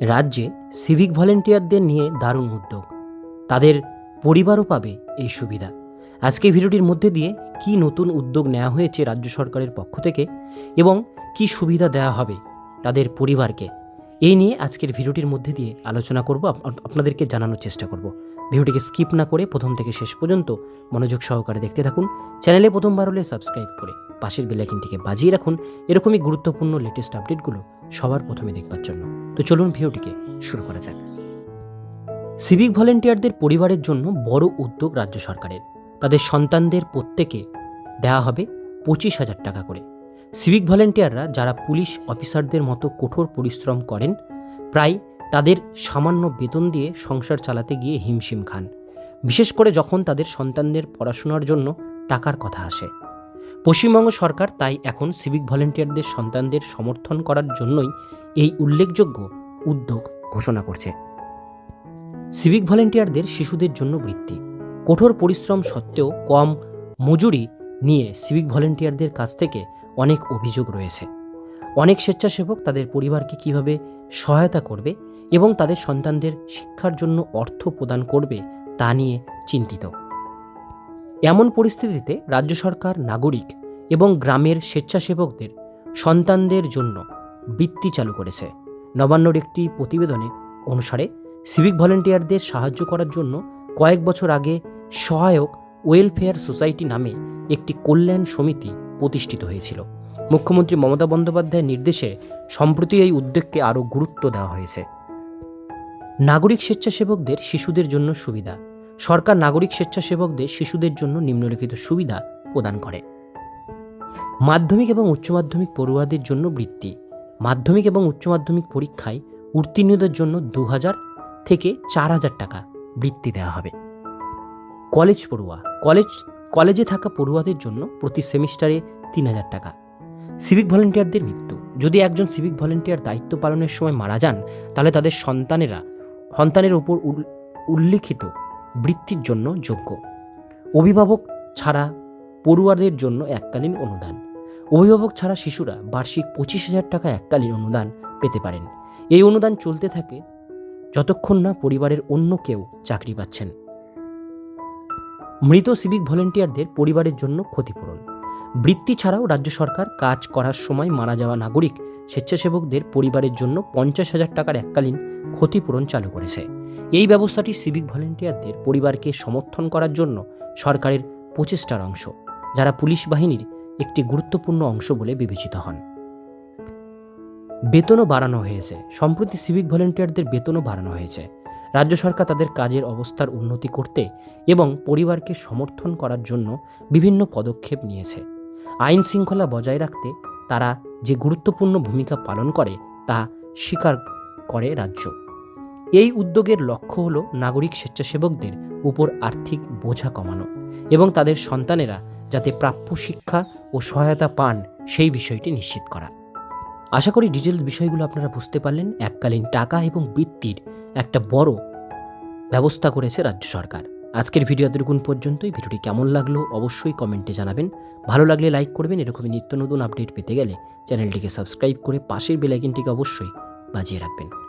রাজ্যে সিভিক ভলেন্টিয়ারদের নিয়ে দারুণ উদ্যোগ। তাদের পরিবারও পাবে এই সুবিধা। আজকে ভিডিওটির মধ্যে দিয়ে কি নতুন উদ্যোগ নেওয়া হয়েছে রাজ্য সরকারের পক্ষ থেকে এবং কি সুবিধা দেওয়া হবে তাদের পরিবারকে, এই নিয়ে আজকের ভিডিওটির মধ্যে দিয়ে আলোচনা করব, আপ- আপ- আপনাদেরকে জানানোর চেষ্টা করব। ভিডিওটিকে স্কিপ না করে প্রথম থেকে শেষ পর্যন্ত মনোযোগ সহকারে দেখতে থাকুন। চ্যানেলে প্রথমবার হলে সাবস্ক্রাইব করে পাশের বেলাইকিনটিকে বাজিয়ে রাখুন। এরকমই গুরুত্বপূর্ণ লেটেস্ট আপডেটগুলো সবার প্রথমে দেখবার জন্য। তো চলুন ভিডিওটিকে শুরু করা যাক। সিভিক ভলেন্টিয়ারদের পরিবারের জন্য বড় উদ্যোগ রাজ্য সরকারের। তাদের সন্তানদের প্রত্যেকে দেওয়া হবে পঁচিশ হাজার টাকা করে। সিভিক ভলেন্টিয়াররা যারা পুলিশ অফিসারদের মতো কঠোর পরিশ্রম করেন, প্রায় তাদের সামান্য বেতন দিয়ে সংসার চালাতে গিয়ে হিমশিম খান। বিশেষ করে যখন তাদের সন্তানদের পড়াশোনার জন্য টাকার কথা আসে। পশ্চিমবঙ্গ সরকার তাই এখন সিভিক ভলেন্টিয়ারদের সন্তানদের সমর্থন করার জন্যই এই উল্লেখযোগ্য উদ্যোগ ঘোষণা করছে। সিভিক ভলেন্টিয়ারদের শিশুদের জন্য বৃত্তি। কঠোর পরিশ্রম সত্ত্বেও কম মজুরি নিয়ে সিভিক ভলেন্টিয়ারদের কাছ থেকে অনেক অভিযোগ রয়েছে। অনেক স্বেচ্ছাসেবক তাদের পরিবারকে কীভাবে সহায়তা করবে এবং তাদের সন্তানদের শিক্ষার জন্য অর্থ প্রদান করবে তা নিয়ে চিন্তিত। এমন পরিস্থিতিতে রাজ্য সরকার নাগরিক এবং গ্রামের স্বেচ্ছাসেবকদের সন্তানদের জন্য বৃত্তি চালু করেছে। নবান্নর একটি প্রতিবেদনে অনুসারে সিভিক ভলেন্টিয়ারদের সাহায্য করার জন্য কয়েক বছর আগে সহায়ক ওয়েলফেয়ার সোসাইটি নামে একটি কল্যাণ সমিতি প্রতিষ্ঠিত হয়েছিল। মুখ্যমন্ত্রী মমতা বন্দ্যোপাধ্যায়ের নির্দেশে সম্প্রতি এই উদ্যোগকে আরও গুরুত্ব দেওয়া হয়েছে। নাগরিক স্বেচ্ছাসেবকদের শিশুদের জন্য সুবিধা। সরকার নাগরিক স্বেচ্ছাসেবকদের শিশুদের জন্য নিম্নলিখিত সুবিধা প্রদান করে। মাধ্যমিক এবং উচ্চ মাধ্যমিক পড়ুয়াদের জন্য বৃত্তি। মাধ্যমিক এবং উচ্চ মাধ্যমিক পরীক্ষায় উত্তীর্ণদের জন্য দু হাজার থেকে চার হাজার টাকা বৃত্তি দেওয়া হবে। কলেজ পড়ুয়া, কলেজ, কলেজে থাকা পড়ুয়াদের জন্য প্রতি সেমিস্টারে তিন হাজার টাকা। সিভিক ভলেন্টিয়ারদের মৃত্যু। যদি একজন সিভিক ভলেন্টিয়ার দায়িত্ব পালনের সময় মারা যান, তাহলে তাদের সন্তানেরা সন্তানের উল- উল্লিখিত বৃত্তির জন্য যোগ্য। অভিভাবক ছাড়া পড়ুয়াদের জন্য এককালীন অনুদান। অভিভাবক ছাড়া শিশুরা বার্ষিক পঁচিশ হাজার টাকা এককালীন অনুদান পেতে পারেন। এই অনুদান চলতে থাকে যতক্ষণ না পরিবারের অন্য কেউ চাকরি পাচ্ছেন। মৃত সিভিক ভলেন্টিয়ারদের পরিবারের জন্য ক্ষতিপূরণ। বৃত্তি ছাড়াও রাজ্য সরকার কাজ করার সময় মারা যাওয়া নাগরিক স্বেচ্ছাসেবকদের পরিবারের জন্য পঞ্চাশ হাজার টাকার এককালীন ক্ষতিপূরণ চালু করেছে। এই ব্যবস্থাটি সিভিক ভলেন্টিয়ারদের পরিবারকে সমর্থন করার জন্য সরকারের প্রচেষ্টার অংশ। যারা পুলিশ বাহিনীর একটি গুরুত্বপূর্ণ অংশ বলে বিবেচিত হন। বেতনও বাড়ানো হয়েছে। সম্প্রতি সিভিক ভলেন্টিয়ারদের বেতনও বাড়ানো হয়েছে। রাজ্য সরকার তাদের কাজের অবস্থার উন্নতি করতে এবং পরিবারকে সমর্থন করার জন্য বিভিন্ন পদক্ষেপ নিয়েছে। আইন শৃঙ্খলা বজায় রাখতে তারা যে গুরুত্বপূর্ণ ভূমিকা পালন করে, তা স্বীকার করে রাজ্য। এই উদ্যোগের লক্ষ্য হল নাগরিক স্বেচ্ছাসেবকদের উপর আর্থিক বোঝা কমানো এবং তাদের সন্তানেরা যাতে প্রাপ্য শিক্ষা ও সহায়তা পান সেই বিষয়টি নিশ্চিত করা। আশা করি ডিটেলস বিষয়গুলো আপনারা বুঝতে পারলেন। এককালীন টাকা এবং বৃত্তির একটা বড় ব্যবস্থা করেছে রাজ্য সরকার। আজকের ভিডিও এতটুকুন পর্যন্তই। ভিডিওটি কেমন লাগল অবশ্যই কমেন্টে জানাবেন। ভালো লাগলে লাইক করবেন। এরকমই নিত্য নতুন আপডেট পেতে গেলে চ্যানেলটিকে সাবস্ক্রাইব করে পাশের বেলাইকিনটিকে অবশ্যই বাজিয়ে রাখবেন।